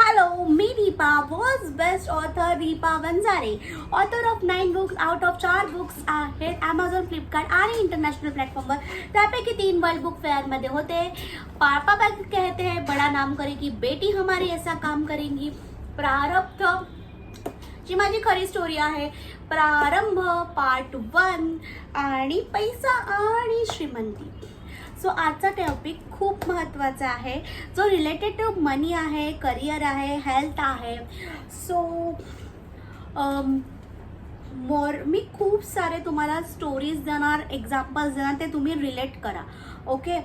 Hello me Deepa world best author Deepa Vanjare author of nine books out of चार books आहेत Amazon Flipkart आणि international प्लॅटफॉर्मवर त्यापैकी तीन वर्ल्ड बुक फेअरमध्ये होते. पापा बॅग कहते हैं बड़ा नाम करेगी बेटी हमारी ऐसा काम करेंगी. प्रारब्ध जी माझी खरी स्टोरी आहे. प्रारंभ पार्ट वन आणि पैसा आणि श्रीमंती. सो आजचा टॉपिक खूप महत्त्वाचा आहे. जो रिलेटेड टू मनी आहे करिअर आहे हेल्थ आहे. सो मोर मी खूप सारे तुम्हाला स्टोरीज देणार एक्झाम्पल्स देणार ते तुम्ही रिलेट करा. ओके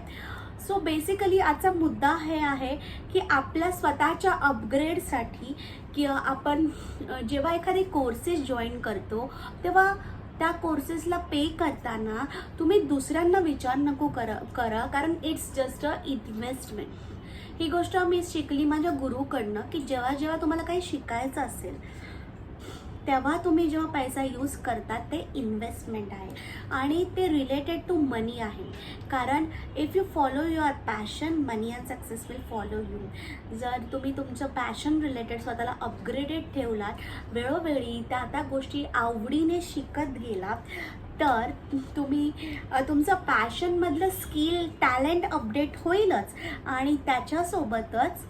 सो बेसिकली आजचा मुद्दा हे आहे की आपल्या स्वतःच्या अपग्रेडसाठी की आपण जेव्हा एखादी कोर्सेस जॉईन करतो तेव्हा त्या कोर्सेसला पे करताना तुम्ही दुसऱ्यांना विचार नको करा करा कारण इट्स जस्ट अ इन्व्हेस्टमेंट ही गोष्ट मी शिकली माझ्या गुरुकडनं की जेव्हा जेव्हा तुम्हाला काही शिकायचं असेल तेव्हा तुम्ही जेव्हा पैसा यूज करता ते इन्व्हेस्टमेंट आहे. आणि ते रिलेटेड टू मनी आहे. कारण if you follow your passion money and success will follow you जर तुम्ही तुमचं पॅशन रिलेटेड स्वतःला अपग्रेडेड ठेवलात वेळोवेळी त्या त्या गोष्टी आवडीने शिकत गेलात तर तुम्ही तुमचं पॅशनमधलं स्किल टॅलेंट अपडेट होईलच. आणि त्याच्यासोबतच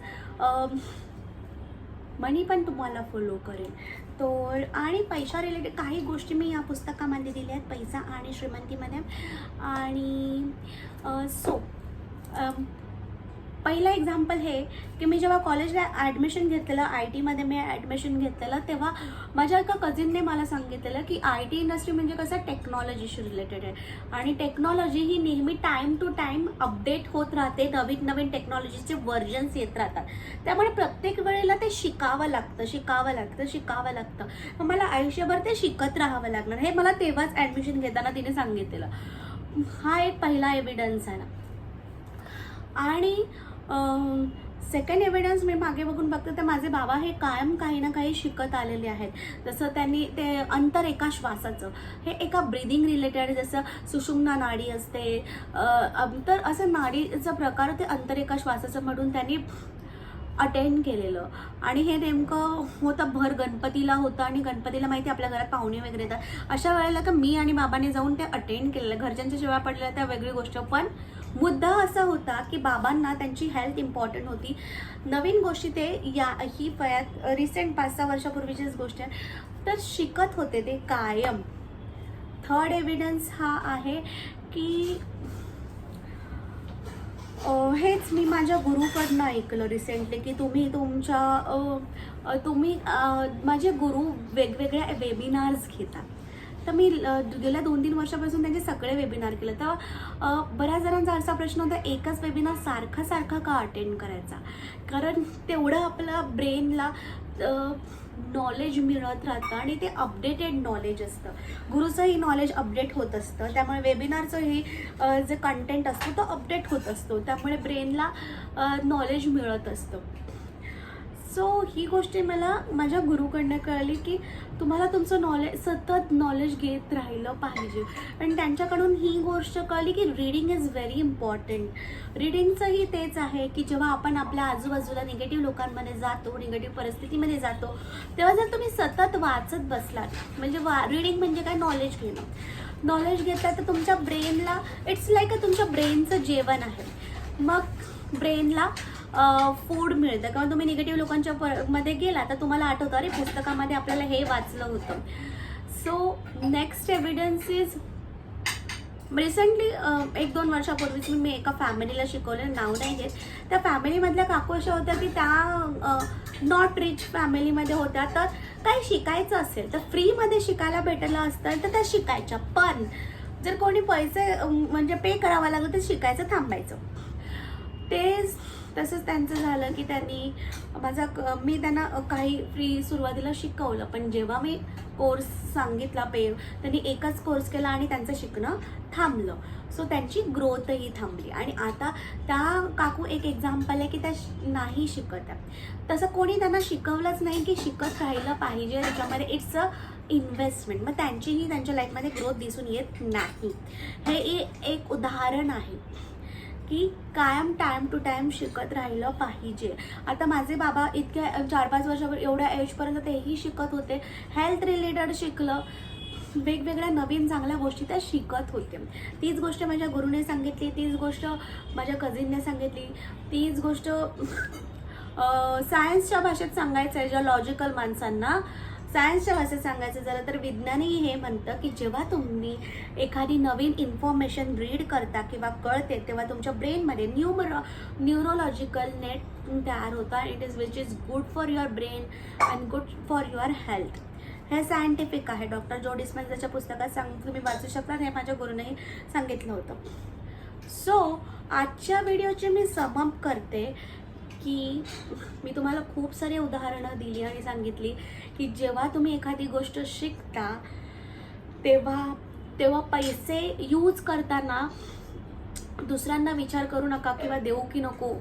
मनी पण तुम्हाला फॉलो करेल. तो आणि पैसा रिलेटेड काही गोष्टी मी या पुस्तकामध्ये दिल्या आहेत पैसा आणि श्रीमंतीमध्ये आणि सो पहिलं एक्झाम्पल हे की मी जेव्हा कॉलेजला ॲडमिशन घेतलेलं आय टीमध्ये मी ॲडमिशन घेतलेलं तेव्हा माझ्या एका कझिनने मला सांगितलेलं की आय टी इंडस्ट्री म्हणजे कसं टेक्नॉलॉजीशी रिलेटेड आहे. आणि टेक्नॉलॉजी ही नेहमी टाईम टू टाईम अपडेट होत राहते नवीन नवीन टेक्नॉलॉजीचे व्हर्जन्स येत राहतात. त्यामुळे प्रत्येक वेळेला ते शिकावं लागतं शिकावं लागतं शिकावं लागतं. मला आयुष्यभर ते शिकत राहावं लागणार. हे मला तेव्हाच ॲडमिशन घेताना तिने सांगितलेलं. हा एक पहिला एव्हिडन्स आहे ना. आणि सेकंड एव्हिडन्स मी मागे बघून बघते तर माझे बाबा हे कायम काही ना काही शिकत आलेले आहेत. जसं त्यांनी ते अंतर एका श्वासाचं हे एका ब्रिदिंग रिलेटेड जसं सुषुम्ना नाडी असते अंतर तर असं नाडीचा प्रकार ते अंतर एका श्वासाचं म्हणून त्यांनी अटेंड केलेलं. आणि हे नेमकं होतं भर गणपतीला होतं आणि गणपतीला माहिती आपल्या घरात पाहुणे वगैरे येतात. अशा वेळेला का मी आणि बाबाने जाऊन ते अटेंड केलेलं. घरच्यांच्या जेव्हा पडलेल्या त्या वेगळी गोष्ट पण मुद्दा असा होता की बाबांना त्यांची हेल्थ इम्पॉर्टंट होती. नवीन गोष्टी ते या ही वयात रिसेंट पाच सहा वर्षापूर्वीचीच गोष्ट आहे तर शिकत होते ते कायम. थर्ड एव्हिडन्स हा आहे की हेच मी माझ्या गुरुकडनं ऐकलं रिसेंटली की तुम्ही तुमच्या तुम्ही माझे गुरु वेगवेगळ्या वेबिनार्स घेतात. तर मी गेल्या दोन तीन वर्षापासून त्यांचे सगळे वेबिनार केले. तर बऱ्याच जणांचा असा प्रश्न होता एकच वेबिनार सारखा सारखा का अटेंड करायचा? कारण तेवढं आपल्या ब्रेनला नॉलेज मिळत राहतं आणि ते अपडेटेड नॉलेज असतं. गुरुचंही नॉलेज अपडेट होत असतं. त्यामुळे वेबिनारचंही जे कंटेंट असतो तो अपडेट होत असतो. त्यामुळे ब्रेनला नॉलेज मिळत असतं. सो ही गोष्ट मला माझ्या गुरुकडनं कळली की तुम्हाला तुमचं नॉलेज सतत नॉलेज घेत राहिलं पाहिजे. आणि त्यांच्याकडून ही गोष्ट कळली की रीडिंग इज व्हेरी इम्पॉर्टंट रीडिंगचंही तेच आहे की जेव्हा आपण आपल्या आजूबाजूला निगेटिव्ह लोकांमध्ये जातो निगेटिव्ह परिस्थितीमध्ये जातो तेव्हा जर तुम्ही सतत वाचत बसलात म्हणजे वा रीडिंग म्हणजे काय? नॉलेज घेणं. नॉलेज घेतला तर तुमच्या ब्रेनला इट्स लाईक अ तुमच्या ब्रेनचं जेवण आहे. मग ब्रेनला फूड मिळतं. किंवा तुम्ही निगेटिव्ह लोकांच्या प- मध्ये गेला तर तुम्हाला आठवतं अरे पुस्तकामध्ये आपल्याला हे वाचलं होतं. So next evidence is recently एक दोन वर्षापूर्वीच मी मी एका फॅमिलीला शिकवलं नाव नाही घेत त्या फॅमिलीमधल्या काकू अशा होत्या की त्या नॉट रिच फॅमिलीमध्ये होत्या. तर काही शिकायचं असेल तर फ्रीमध्ये शिकायला भेटलं असतं तर त्या शिकायच्या. पण जर कोणी पैसे म्हणजे पे करावा लागलं तर शिकायचं थांबायचं. तेच तसंच त्यांचं झालं की त्यांनी माझा क- मी त्यांना काही फ्री सुरुवातीला शिकवलं. पण जेव्हा मी कोर्स सांगितला पे त्यांनी एकच कोर्स केला आणि त्यांचं शिकणं थांबलं. सो त्यांची ग्रोथही थांबली. आणि आता त्या काकू एक एक्झाम्पल आहे की त्या नाही शिकत आहे. तसं कोणी त्यांना शिकवलंच नाही की शिकत राहिलं पाहिजे. त्याच्यामध्ये इट्स अ इन्व्हेस्टमेंट मग त्यांचीही त्यांच्या लाईफमध्ये ग्रोथ दिसून येत नाही. हे एक उदाहरण आहे. की कायम टाईम टू टाईम शिकत राहिलं पाहिजे. आता माझे बाबा इतक्या चार पाच वर्षावर एवढ्या एजपर्यंत तेही शिकत होते. हेल्थ रिलेटेड शिकलं. वेगवेगळ्या नवीन चांगल्या गोष्टी त्या शिकत होते. तीच गोष्ट माझ्या गुरुने सांगितली तीच गोष्ट माझ्या कझिनने सांगितली तीच गोष्ट सायन्सच्या भाषेत सांगायचं आहे ज्या लॉजिकल माणसांना. सायन्सच्या भाषेत सांगायचं झालं तर विज्ञानही हे म्हणतं की जेव्हा तुम्ही एखादी नवीन इन्फॉर्मेशन रीड करता किंवा कळते तेव्हा तुमच्या ब्रेनमध्ये न्यूमरो न्यूरोलॉजिकल नेट तयार होतं. It is which is good for your brain and good for your health हे सायंटिफिक आहे. डॉक्टर जो त्याच्या पुस्तकात सांग तुम्ही वाचू शकता. हे माझ्या गुरुनेही सांगितलं होतं. सो आजच्या व्हिडिओचे मी समअप करते. की मी तुम्हाला खूप सारे उदाहरणं दिली आणि सांगितली की जेव्हा तुम्ही एखादी गोष्ट शिकता तेव्हा तेव्हा पैसे यूज करताना दुसऱ्यांना विचार करू नका किंवा देऊ की नको.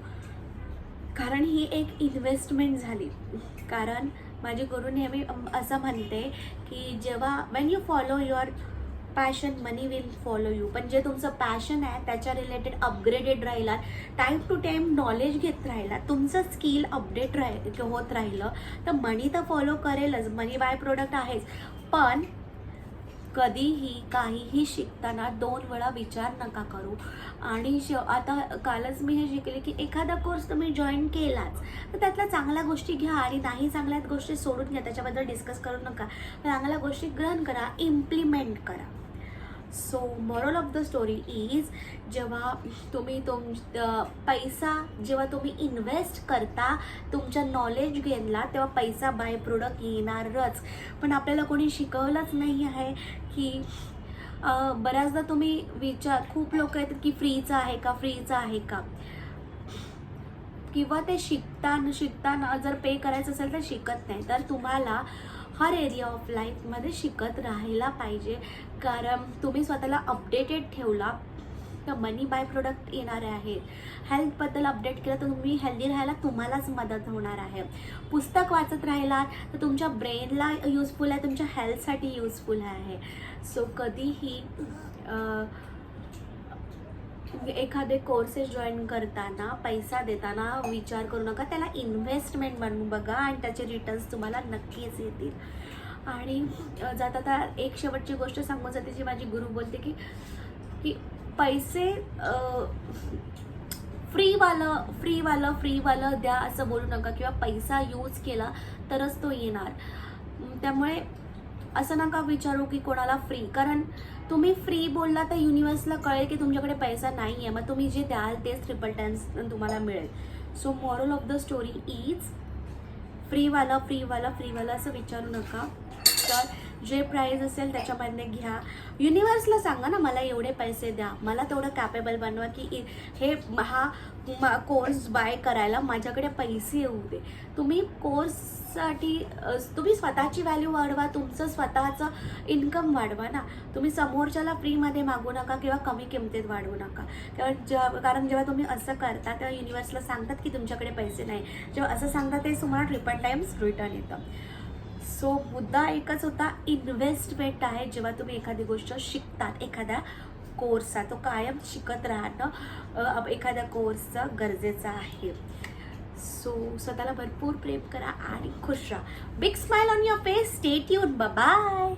कारण ही एक इन्व्हेस्टमेंट झाली. कारण माझी गुरु नेहमी असं म्हणते की जेव्हा when you follow your passion money will follow you पण जे तुमचं पॅशन आहे त्याच्या रिलेटेड अपग्रेडेड राहिला टाईम टू टाईम नॉलेज घेत राहिला तुमचं स्किल अपडेट राह होत राहिलं तर मनी तर फॉलो करेलच. मनी बाय प्रोडक्ट आहेच. पण कधीही काहीही शिकताना दोन वेळा विचार नका करू. आणि श आता कालच मी हे शिकले की एखादा कोर्स तुम्ही जॉईन केलाच तर त्यातल्या चांगल्या गोष्टी घ्या आणि नाही चांगल्या गोष्टी सोडून घ्या. त्याच्याबद्दल डिस्कस करू नका. चांगल्या गोष्टी ग्रहण करा इम्प्लिमेंट करा. So moral of the story is जेव्हा तुम्ही तुम पैसा जेव्हा तुम्ही इन्व्हेस्ट करता तुमच्या नॉलेज गेनला तेव्हा पैसा बाय प्रोडक्ट येणारच. पण आपल्याला कोणी शिकवलंच नाही आहे की बऱ्याचदा तुम्ही विचार खूप लोक येतात की फ्रीचं आहे का फ्रीचं आहे का? किंवा ते शिकताना शिकताना जर पे करायचं असेल तर शिकत नाही. तर तुम्हाला हर एरिया ऑफ लाईफमध्ये शिकत राहायला पाहिजे. कारण तुम्ही स्वतःला अपडेटेड ठेवला तर मनी बाय प्रोडक्ट येणारे आहेत हेल्थबद्दल अपडेट केलं तर तुम्ही हेल्दी राहायला तुम्हालाच मदत होणार आहे. पुस्तक वाचत राहिलात तर तुमच्या ब्रेनला यूजफुल आहे तुमच्या हेल्थसाठी यूजफुल आहे. सो कधीही एखादे कोर्सेस जॉईन करताना पैसा देताना विचार करू नका. त्याला इन्व्हेस्टमेंट म्हणून बघा आणि त्याचे रिटर्न्स तुम्हाला नक्कीच येतील. आणि जाता आता एक शेवटची गोष्ट सांगून जाते जी माझी गुरु बोलते की की पैसे फ्रीवालं फ्रीवालं फ्रीवालं द्या असं बोलू नका. किंवा पैसा यूज केला तरच तो येणार. त्यामुळे असं नका विचारू की कोणाला फ्री कारण तुम्ही फ्री बोलला तर युनिवर्सला कळेल की तुमच्याकडे पैसा नाही आहे मग तुम्ही जे द्याल तेच ट्रिपल टेन्स तुम्हाला मिळेल. So moral of the story is फ्रीवाला फ्रीवाला फ्रीवाला असं विचारू नका. तर जे प्राईज असेल त्याच्यामध्ये घ्या. युनिवर्सला सांगा ना मला एवढे पैसे द्या. मला तेवढं कॅपेबल बनवा की इ- हे हा कोर्स बाय करायला माझ्याकडे पैसे येऊ दे. तुम्ही कोर्ससाठी तुम्ही स्वतःची व्हॅल्यू वाढवा तुमचं स्वतःचं इन्कम वाढवा ना. तुम्ही समोरच्याला फ्रीमध्ये मागू नका किंवा कमी किमतीत वाढवू नका. कारण जेव्हा कारण जेव्हा तुम्ही असं करता तेव्हा युनिवर्सला सांगतात की तुमच्याकडे पैसे नाही. जेव्हा असं सांगतात ते तुम्हाला ट्रिपल टाइम्स रिटर्न येतं. सो मुद्दा एकच होता इन्व्हेस्टमेंट आहे. जेव्हा तुम्ही एखादी गोष्ट शिकतात एखाद्या कोर्सचा तो कायम शिकत राहणं एखाद्या कोर्सचं गरजेचं आहे. सो स्वतःला भरपूर प्रेम करा आणि खुश राहा. Big smile on your face stay यून बाय